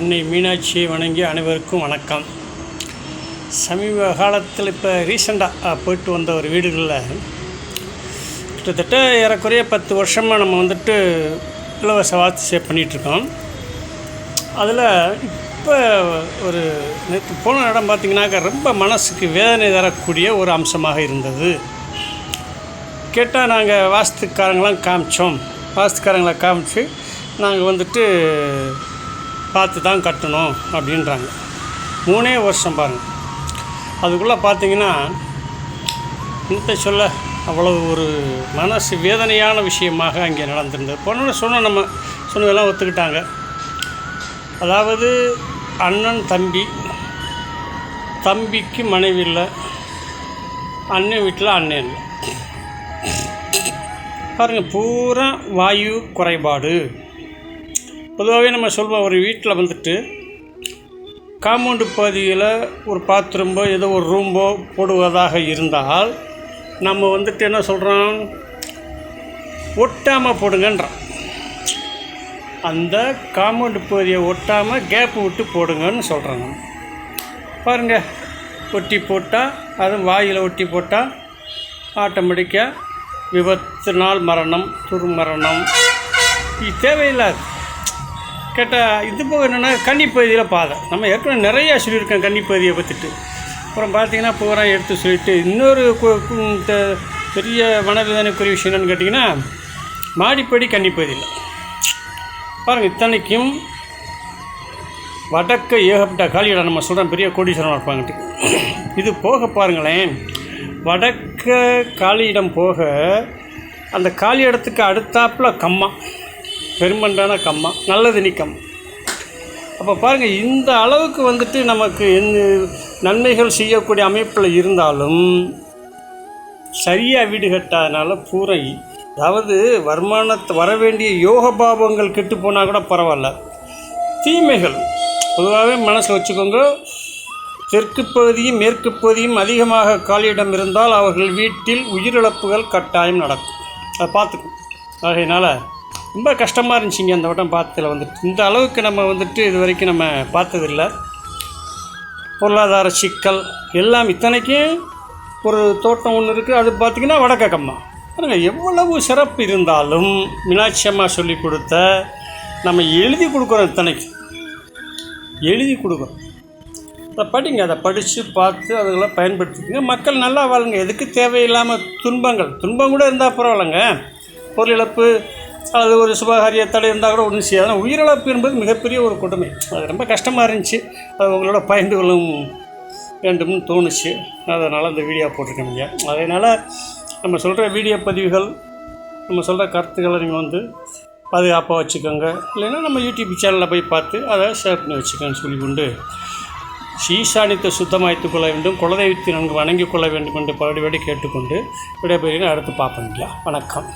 அன்னை மீனாட்சியை வணங்கி அனைவருக்கும் வணக்கம். சமீப காலத்தில் இப்போ ரீசெண்டாக போயிட்டு வந்த ஒரு வீடுகளில் கிட்டத்தட்ட ஏறக்குறைய பத்து வருஷமாக நம்ம வந்துட்டு இலவச வாத்து சேவ் பண்ணிகிட்ருக்கோம். அதில் இப்போ ஒரு நேற்று போன இடம் பார்த்திங்கனாக்கா ரொம்ப மனசுக்கு வேதனை தரக்கூடிய ஒரு அம்சமாக இருந்தது. கேட்டால் நாங்கள் வாஸ்துக்காரங்களாம் காமிச்சோம். வாஸ்துக்காரங்களை காமிச்சு நாங்கள் வந்துட்டு பார்த்து தான் கட்டணும் அப்படின்றாங்க. மூணே வருஷம் பாருங்கள் அதுக்குள்ளே பார்த்தீங்கன்னா இந்த சொல்ல அவ்வளவு ஒரு மனசு வேதனையான விஷயமாக அங்கே நடந்திருந்தது. பொண்ணு சொன்ன நம்ம சொன்னதெல்லாம் ஒத்துக்கிட்டாங்க. அதாவது அண்ணன் தம்பி தம்பிக்கு மனைவி இல்லை அண்ணன் வீட்டில் அண்ணன் இல்லை. பாருங்கள் பூரா வாயு குறைபாடு. பொதுவாகவே நம்ம சொல்வோம் ஒரு வீட்டில் வந்துட்டு காம்பவுண்டு பகுதியில் ஒரு பாத்ரூம்போ ஏதோ ஒரு ரூம்போ போடுவதாக இருந்தால் நம்ம வந்துட்டு என்ன சொல்கிறோம் ஒட்டாமல் போடுங்கன்றோம் அந்த காம்பவுண்டு பகுதியை ஒட்டாமல் கேப் விட்டு போடுங்கன்னு சொல்கிறோம் நம்ம. பாருங்கள் ஒட்டி போட்டால் அதுவும் வாயில் ஒட்டி போட்டால் ஆட்டோமேட்டிக்காக விபத்தினால் மரணம் துர்மரணம். இது தேவையில்லாது. கேட்டால் இது போக என்னென்னா கன்னிப்பகுதியில் பாதை. நம்ம ஏற்கனவே நிறையா சொல்லியிருக்கோம் கன்னிப்பகுதியை பற்றிட்டு அப்புறம் பார்த்தீங்கன்னா பூரா எடுத்து சொல்லிட்டு இன்னொரு பெரிய மனவேதனைக்குரிய விஷயம் என்னென்னு கேட்டிங்கன்னா மாடிப்படி கன்னிப்பகுதியில் பாருங்கள் இத்தனைக்கும் வடக்க ஏகப்பட்ட காலியிடம் நம்ம சொல்கிறோம் பெரிய கோடீஸ்வரன் இருப்பாங்கட்டு. இது போக பாருங்களேன் வடக்க காலியிடம் போக அந்த காலி இடத்துக்கு அடுத்தாப்புல கம்மா. பெருமண்டான கம்மா. நல்லது நீக்கம் அப்போ பாருங்கள் இந்த அளவுக்கு வந்துட்டு நமக்கு என்ன நன்மைகள் செய்யக்கூடிய அமைப்பில் இருந்தாலும் சரியாக வீடு கட்டாதனால பூரை அதாவது வருமானத்தை வர வேண்டிய யோக பாவங்கள் கெட்டு போனால் கூட பரவாயில்ல. தீமைகள் பொதுவாகவே மனசில் வச்சுக்கோங்க தெற்கு பகுதியும் மேற்கு பகுதியும் அதிகமாக காலியிடம் இருந்தால் அவர்கள் வீட்டில் உயிரிழப்புகள் கட்டாயம் நடக்கும். அதை பார்த்துக்கும் ஆகையினால் ரொம்ப கஷ்டமாக இருந்துச்சுங்க அந்த வட்டம் பார்த்ததில் வந்துட்டு. இந்த அளவுக்கு நம்ம வந்துட்டு இது வரைக்கும் நம்ம பார்த்ததில்லை. பொருளாதார சிக்கல் எல்லாம் இத்தனைக்கும் ஒரு தோட்டம் ஒன்று இருக்குது அது பார்த்திங்கன்னா வடக்கக்கம்மா. பாருங்க எவ்வளவு சிறப்பு இருந்தாலும் மீனாட்சி அம்மா சொல்லி கொடுத்த நம்ம எழுதி கொடுக்குறோம் இத்தனைக்கு. எழுதி கொடுக்குறோம். அதை படிங்க அதை படித்து பார்த்து அதுகளை பயன்படுத்திக்கங்க. மக்கள் நல்லா வாழுங்க. எதுக்கு தேவையில்லாமல் துன்பங்கள்? துன்பம் கூட இருந்தால் பரவாயில்லைங்க. பொருள் இழப்பு அல்லது ஒரு சுபகாரிய தடை இருந்தால் கூட ஒன்றும் செய்யாது. ஆனால் உயிரிழப்பு என்பது மிகப்பெரிய ஒரு கொடுமை. அது ரொம்ப கஷ்டமாக இருந்துச்சு. அது உங்களோட பயந்து கொள்ளும் வேண்டும்னு தோணுச்சு. அதனால் அந்த வீடியோ போட்டிருக்கேங்க அதனால் நம்ம சொல்கிற வீடியோ பதிவுகள் நம்ம சொல்கிற கருத்துக்களை நீங்கள் வந்து பாதுகாப்பாக வச்சுக்கோங்க. இல்லைன்னா நம்ம யூடியூப் சேனலில் போய் பார்த்து அதை ஷேர் பண்ணி வச்சுக்கோன்னு சொல்லி கொண்டு ஈசானித்தை சுத்தமாய்த்து கொள்ள வேண்டும் குலதெய்வத்தை நன்கு வணங்கிக் கொள்ள வேண்டும் என்று பலடி கேட்டுக்கொண்டு விடைபெறுகிறேன். அடுத்து பார்ப்போம் வணக்கம்.